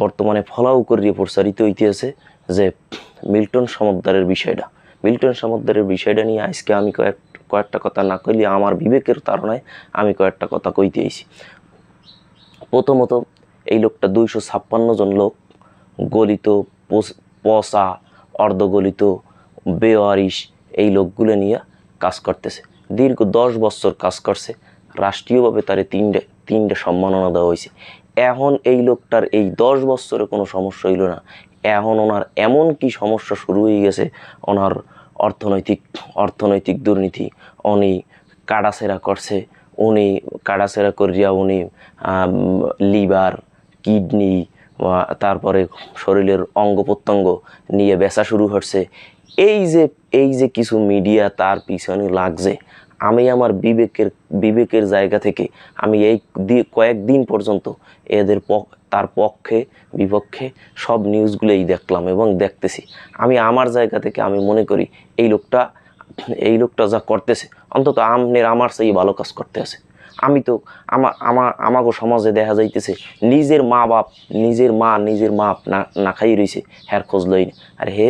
বর্তমানে ফলাও করিয়ে প্রসারিত হইতেছে যে মিল্টন সমদ্দারের বিষয়টা। মিল্টন সমদ্দারের বিষয়টা নিয়ে আজকে আমি কয়েক, কয়েকটা কথা না কইলে আমার বিবেকের তাড়নায় আমি কয়েকটা কথা কইতে আইছি। প্রথমত, এই লোকটা দুইশো ছাপ্পান্ন জন লোক, গলিত পচা, অর্ধগলিত, বেওয়ারিশ, এই লোকগুলো নিয়ে কাজ করতেছে। দীর্ঘ দশ বছর কাজ করছে। রাষ্ট্রীয়ভাবে তারে তিনটে তিনটে সম্মাননা দেওয়া হয়েছে এখন এই লোকটার এই দশ বছরে কোনো সমস্যা হইল না। এখন ওনার এমন কি সমস্যা শুরু হয়ে গেছে, ওনার অর্থনৈতিক অর্থনৈতিক দুর্নীতি, উনি কাড়াছেড়া করছে, উনি কাড়াছেড়া করিয়া উনি লিভার, কিডনি তারপরে শরীরের অঙ্গ প্রত্যঙ্গ নিয়ে বেচা শুরু হচ্ছে এই যে এই যে কিছু মিডিয়া তার পিছনে লাগছে আমি আমার বিবেকের বিবেকের জায়গা থেকে আমি এই কয়েকদিন পর্যন্ত এদের তার পক্ষে, বিপক্ষে সব নিউজগুলোই দেখলাম এবং দেখতেছি। আমি আমার জায়গা থেকে আমি মনে করি এই লোকটা এই লোকটা যা করতেছে, অন্তত আমনের আমার সেই ভালো কাজ করতে আছে। আমি তো আমার আমার আমাকে সমাজে দেখা যাইতেছে, নিজের মা বাপ, নিজের মা নিজের মা না না খাই রয়েছে হ্যার খোঁজ লই আর হে,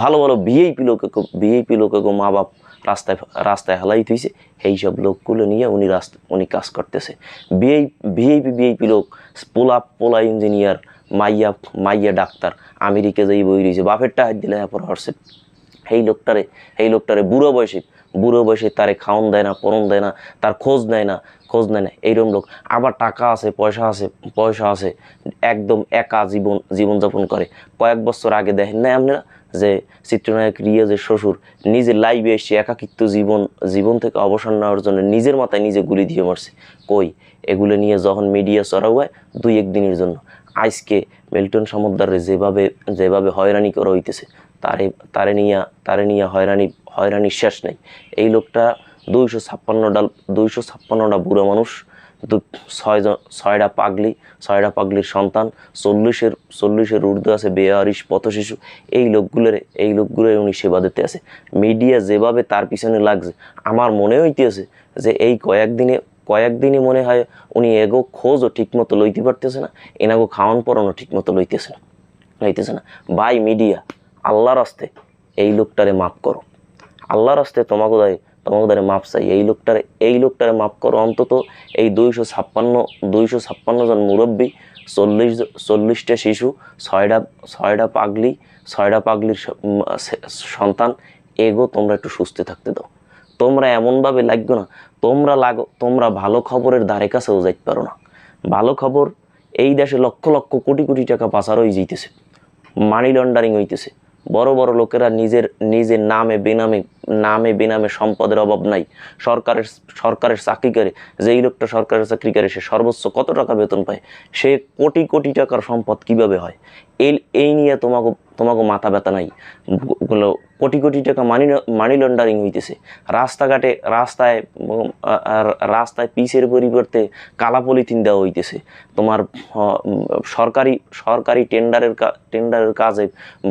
ভালো ভালো ভিআইপি লোকে ভিআইপি লোকে মা বাপ রাস্তায় রাস্তায় হালাই থইছে সেই সব লোকগুলো নিয়ে উনি রাস্তা, উনি কাজ করতেছে। ভিআই, ভিআইপি ভিআইপি লোক, পোলা পোলা ইঞ্জিনিয়ার, মাইয়া মাইয়া ডাক্তার, আমেরিকা যাই বই রয়েছে বাপেরটা হাত দিলে এরপর হরছে। এই লোকটারে এই লোকটারে বুড়ো বয়সে বুড়ো বয়সে তারে খাওন দেয় না, পরন দেয় না, তার খোঁজ নেয় না, খোঁজ নেয় না, এইরকম লোক। আবার টাকা আছে, পয়সা আছে পয়সা আছে, একদম একা জীবন, জীবনযাপন করে। কয়েক বছর আগে দেখেন না আপনারা? যে চিত্রনায়ক রিয়াজের শ্বশুর নিজে লাইভে এসে একাকিত্ব জীবন জীবন থেকে অবসর নেওয়ার জন্য নিজের মাথায় নিজে গুলি দিয়ে মারছে। কই? এগুলো নিয়ে যখন মিডিয়া চড়াও হয় দুই একদিনের জন্য। আজকে মিল্টন সমুদ্রে যেভাবে যেভাবে হয়রানি করা হইতেছে, তারে তারে নিয়ে তারে নিয়ে হয়রানি, হয়রানির শেষ নেই। এই লোকটা দুইশো ছাপ্পান্নটা দুইশো ছাপ্পান্নটা বুড়ো মানুষ দু ছয়জন ছয়টা পাগলি, ছয়টা পাগলির সন্তান, চল্লিশের চল্লিশের ঊর্ধ্ব আছে বেয়ারিশ পথশিশু এই লোকগুলোর এই লোকগুলোর উনি সেবা দিতে আছে। মিডিয়া যেভাবে তার পিছনে লাগছে, আমার মনে হইতেছে যে এই কয়েকদিনে, কয়েকদিনই মনে হয় উনি এগো খোঁজও ঠিকমতো লইতে পারতেছে না, এনাগো খাওয়ান পরানো ঠিকমতো লইতেছে না লইতেছে না। বাই মিডিয়া, আল্লাহর আস্তে এই লোকটারে মাফ করো। আল্লাহর আস্তে তোমাকে দেয় তোমাকে দ্বারা মাপ চাই। এই লোকটার, এই লোকটারে মাপ করো অন্তত এই দুইশো ছাপ্পান্ন দুইশো ছাপ্পান্ন জন মুরব্বী, চল্লিশ চল্লিশটা শিশু, ছয়টা ছয়টা পাগলি, ছয়টা পাগলির সন্তান, এগো, তোমরা একটু সুস্থ থাকতে দাও। তোমরা এমনভাবে লাগবে না, তোমরা লাগো, তোমরা ভালো খবরের ধারে কাছেও যাইতে পারো না। ভালো খবর, এই দেশে লক্ষ লক্ষ কোটি কোটি টাকা পাচার হয়ে যাইতেছে মানি লন্ডারিং হইতেছে। বড় বড় লোকেরা নিজের নিজের নামে, বেনামে নামে বেনামে সম্পদের অভাব নাই। সরকারের সরকারের চাকরি করে যেই লোকটা সরকারের চাকরি করে সে সর্বোচ্চ কত টাকা বেতন পায়? সে কোটি কোটি টাকার সম্পদ কীভাবে হয়? এই এই নিয়ে তোমাকে তোমাকে মাথা ব্যথা নাই। কোটি কোটি টাকা মানি মানি লন্ডারিং হইতেছে। রাস্তাঘাটে, রাস্তায় রাস্তায় পিসের পরিবর্তে কালা পলিথিন দেওয়া হইতেছে। তোমার সরকারি সরকারি টেন্ডারের টেন্ডারের কাজে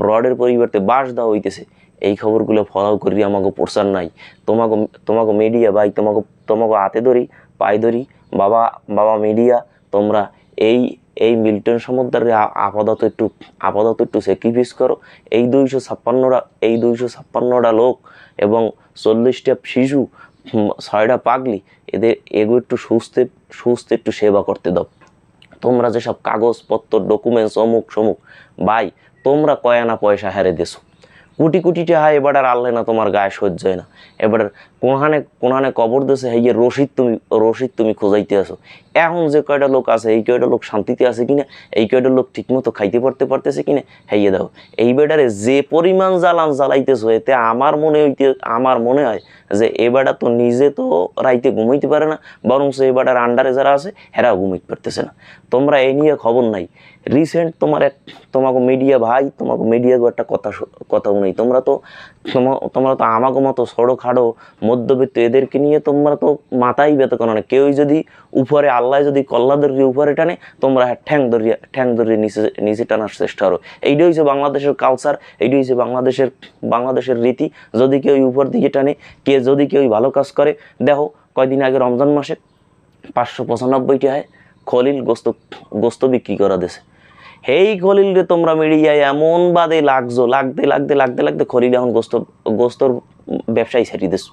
রডের পরিবর্তে বাঁশ দেওয়া হইতেছে। এই খবরগুলো ফলো করি আমাকে প্রচার নাই। তোমাকে তোমাকে মিডিয়া ভাই, তোমাকে তোমাকে হাতে ধরি, পায়ে ধরি। বাবা বাবা মিডিয়া তোমরা এই এই মিল্টন সমুদ্রে আপাতত একটু আপাতত একটু স্যাক্রিফাইস করো। এই দুইশো ছাপ্পান্নটা, এই দুইশো ছাপ্পান্নটা লোক এবং চল্লিশটা শিশু ছয়টা পাগলি, এদের, এগো একটু সুস্থ সুস্থ একটু সেবা করতে দাও। তোমরা যেসব কাগজপত্র ডকুমেন্টস অমুক সমুক ভাই, তোমরা কয়ানা পয়সা হারে দেছো? কোটি কোটি টাকা এবার আর আল্লাহ না তোমার গায়ে সহ্য হয় না। এবার কোনখানে কোনখানে কবর দেশে হেয়ে রশিদ তুমি রশিদ তুমি খোঁজাইতে আসো এখন যে কয়টা লোক আছে, এই কয়টা লোক শান্তিতে আছে কিনা, এই কয়টা লোক ঠিকমতো খাইতে পারতে পারতেছে কিনা হেয়ে দাও এই বেটারে যে পরিমাণ জ্বালান জ্বালাইতেছো, এতে আমার মনে হইতে, আমার মনে হয় যে এ বেটা তো নিজে তো রাইতে ঘুমাইতে পারে না বরং সে এই বেটার আন্ডারে যারা আছে, হেরাও ঘুমাইতে পারতেছে না। তোমরা এই নিয়ে খবর নাই। রিসেন্ট তোমার এক, তোমাকে মিডিয়া ভাই, তোমাকে মিডিয়াকে একটা কথা কথা নেই তোমরা তো তোমরা তো আমাকে মতো সড়ো খাড়ো মধ্যবিত্ত, এদেরকে নিয়ে তোমরা তো মাথাই ব্যথা করো না। কেউই যদি উপরে, আল্লাহ যদি কল্লা ধরিয়ে উপরে টানে, তোমরা হ্যাঁ ঠ্যাং ধরিয়ে ঠ্যাং ধরিয়ে নিচে নিচে টানার চেষ্টা করো। এইটা হচ্ছে বাংলাদেশের কালচার এইটা হচ্ছে বাংলাদেশের বাংলাদেশের রীতি। যদি কেউ উপর দিকে টানে, কে যদি কেউ ভালো কাজ করে, দেখো কয়দিন আগে রমজান মাসে পাঁচশো পঁচানব্বইটি হয় খলিল গোস্ত গোস্ত বিক্রি করা দেশে এই খলিলরে তোমরা মিডিয়ায় এমন বাদে লাগছো, লাগতে লাগতে লাগতে লাগতে খলিল এখন গোস্ত, গোস্তর ব্যবসায়ী ছেড়ে দিস।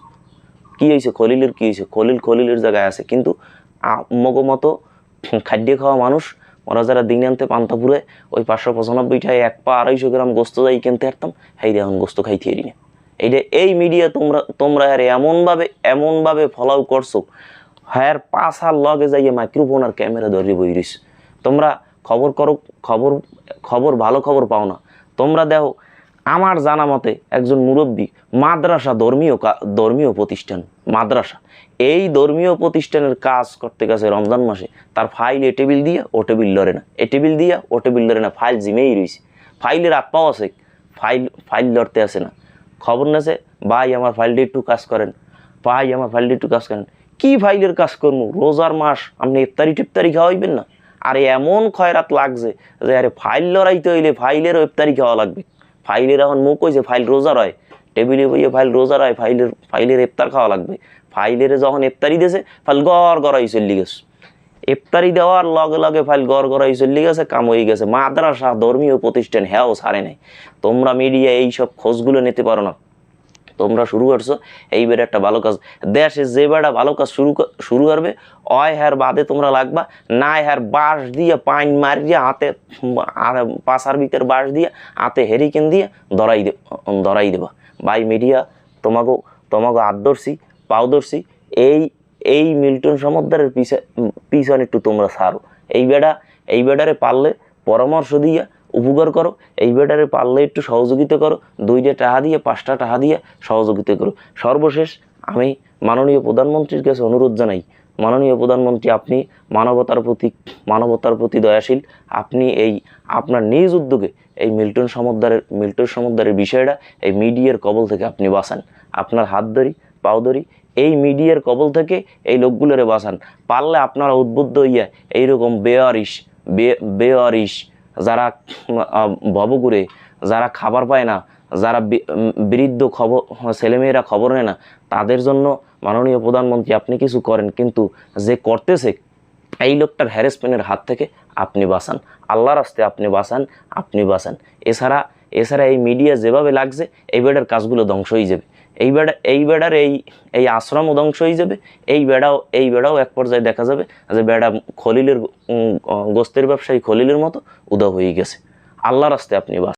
কি হয়েছে খলিলের, কি হয়েছে খলিল খলিলের জায়গায় আছে, কিন্তু মগো মতো খাদ্য খাওয়া মানুষ, ওরা যারা দিন আনতে পান্তাপুরে ওই পাঁচশো পঁচানব্বইটায় এক পা আড়াইশো গ্রাম গোস্ত যাই কিনতে পারতাম এই এখন গোস্ত খাই এরি না। এইটা এই মিডিয়া তোমরা তোমরা আরে এমনভাবে এমনভাবে ফলাও করছ, হ্যার পাঁচ হার লগে যাইয়ে মাইক্রোফোন আর ক্যামেরা ধরে বইরিস। তোমরা খবর করো, খবর খবর, ভালো খবর পাও না। তোমরা দেখো, আমার জানা মতে একজন মুরব্বী মাদ্রাসা ধর্মীয় ধর্মীয় প্রতিষ্ঠান, মাদ্রাসা। এই ধর্মীয় প্রতিষ্ঠানের কাজ করতে গেছে রমজান মাসে। তার ফাইল এ টেবিল দিয়ে ও টেবিল লড়ে না। এ টেবিল দিয়া ও টেবিল লড়ে না ফাইল জিমেই রয়েছে। ফাইলের আত্মাও আছে ফাইল ফাইল লড়তে আসে না। খবর নেছে, ভাই, আমার ফাইলটি একটু কাজ করেন। ভাই, আমার ফাইলটি একটু কাজ করেন। কি ফাইলের কাজ করব রোজার মাস, আপনি ইফতারি টিফতারি খাওয়াইবেন না? আরে এমন খয়রাত লাগছে যে, আরে ফাইল লড়াইতে হইলে ফাইলেরও ইফতারি খাওয়া লাগবে। ফাইলের এখন মুখ হয়েছে ফাইল রোজা রয়। টেবিলে বইয়ে ফাইল রোজা রয়, ফাইলের ফাইলের ইফতার খাওয়া লাগবে। ফাইলের যখন ইফতারি দিয়েছে, ফাইল গড় গড়াই চল্লি গেছে। ইফতারি দেওয়ার লগে লগে ফাইল গড় গড়াই চল্লি গেছে, কাম হয়ে গেছে। মাদ্রাসা ধর্মীয় প্রতিষ্ঠান হ্যাঁ সারে নাই। তোমরা মিডিয়া এইসব খোঁজগুলো নিতে পারো না। তোমরা শুরু করছ, এইবার একটা ভালো কাজ। দেশে যে বেড়া ভালো কাজ শুরু শুরু করবে, অয় হ্যার বাদে তোমরা লাগবা না হ্যার বাঁশ দিয়ে পাইন মারিয়ে হাতে পাশার ভিতর বাঁশ দিয়ে হাতে হেরিকেন দিয়ে দরাই দে দরাই দেবা। বাই মিডিয়া তোমাকে তোমাকে আদর্শী পাওদর্শী এই এই মিল্টন সমদ্দারের পিছে পিছনে একটু তোমরা ছাড়ো এই বেড়া এই বেড়ারে পারলে পরামর্শ দিয়া উপকার করো। এই বেটারে পারলে একটু সহযোগিতা করো। দুইটা টাকা দিয়ে, পাঁচটা টাকা দিয়ে সহযোগিতা করো। সর্বশেষ আমি মাননীয় প্রধানমন্ত্রীর কাছে অনুরোধ জানাই, মাননীয় প্রধানমন্ত্রী আপনি মানবতার প্রতি মানবতার প্রতি দয়াশীল। আপনি এই আপনার নিজ উদ্যোগে এই মিল্টন সমদ্দারের মিল্টন সমদ্দারের বিষয়টা এই মিডিয়ার কবল থেকে আপনি বাঁচান। আপনার হাত ধরি, পাও ধরি, এই মিডিয়ার কবল থেকে এই লোকগুলোরে বাঁচান। পারলে আপনারা উদ্বুদ্ধ হইয়া এইরকম বেয়ারিশ, বে, বেয়ারিশ যারা ভবঘুরে, যারা খাবার পায় না, যারা বৃদ্ধ খবর, ছেলেমেয়েরা খবর নেয় না, তাদের জন্য মাননীয় প্রধানমন্ত্রী আপনি কিছু করেন, কিন্তু যে করতেছে, এই লোকটার হ্যারেসমেন্টের হাত থেকে আপনি বাঁচান, আল্লাহর রাস্তে আপনি বাঁচান আপনি বাঁচান। এছাড়া এছাড়া এই মিডিয়া যেভাবে লাগছে, এই কাজগুলো ধ্বংস হয়ে যাবে। এই বেড়া, এই বেড়ার এই এই আশ্রম অধংশ হয়ে যাবে, এই বেড়াও এই বেড়াও এক পর্যায়ে দেখা যাবে যে বেড়া খলিলের গোস্তের ব্যবসায়ী খলিলের মতো উদা হয়ে গেছে। আল্লাহর রাস্তে আপনি বাঁচান